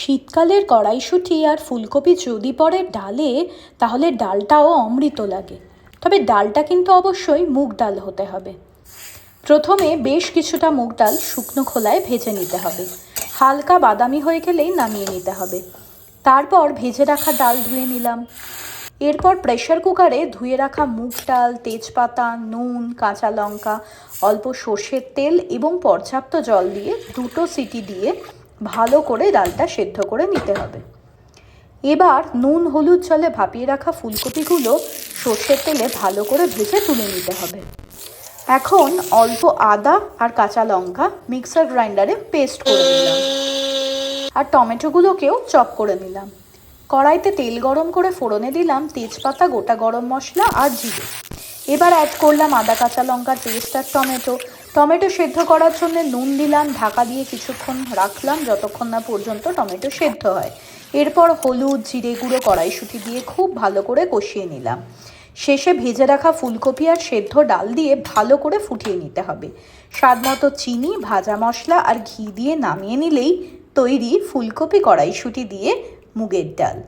শীতকালের কড়াইশুঁটি আর ফুলকপি যদি পড়ে ডালে, তাহলে ডালটাও অমৃত লাগে। তবে ডালটা কিন্তু অবশ্যই মুগ ডাল হতে হবে। প্রথমে বেশ কিছুটা মুগ ডাল শুকনো খোলায় ভেজে নিতে হবে। হালকা বাদামি হয়ে গেলেই নামিয়ে নিতে হবে। তারপর ভেজে রাখা ডাল ধুয়ে নিলাম। এরপর প্রেশার কুকারে ধুয়ে রাখা মুগ ডাল, তেজপাতা, নুন, কাঁচা লঙ্কা, অল্প সর্ষের তেল এবং পর্যাপ্ত জল দিয়ে দুটো সিটি দিয়ে ভালো করে ডালটা সেদ্ধ করে নিতে হবে। এবার নুন হলুদ জলে ভাপিয়ে রাখা ফুলকপিগুলো সর্ষের তেলে ভালো করে ভেজে তুলে নিতে হবে। এখন অল্প আদা আর কাঁচা লঙ্কা মিক্সার গ্রাইন্ডারে পেস্ট করে নিলাম। আর টমেটোগুলোকেও চপ করে নিলাম। কড়াইতে তেল গরম করে ফোড়নে দিলাম তেজপাতা, গোটা গরম মশলা আর জিরে। এবার অ্যাড করলাম আদা, কাঁচা লঙ্কার পেস্ট আর টমেটো। টমেটো সেদ্ধ করার জন্য নুন দিলাম, ঢাকা দিয়ে কিছুক্ষণ রাখলাম, যতক্ষণ না পর্যন্ত টমেটো সেদ্ধ হয়। এরপর হলুদ, জিরে গুঁড়ো কড়াইশুঁটি দিয়ে খুব ভালো করে কষিয়ে নিলাম। শেষে ভেজে রাখা ফুলকপি আর সেদ্ধ ডাল দিয়ে ভালো করে ফুটিয়ে নিতে হবে। স্বাদ মতো চিনি, ভাজা মশলা আর ঘি দিয়ে নামিয়ে নিলেই তৈরি ফুলকপি কড়াইশুঁটি দিয়ে মুগের ডাল।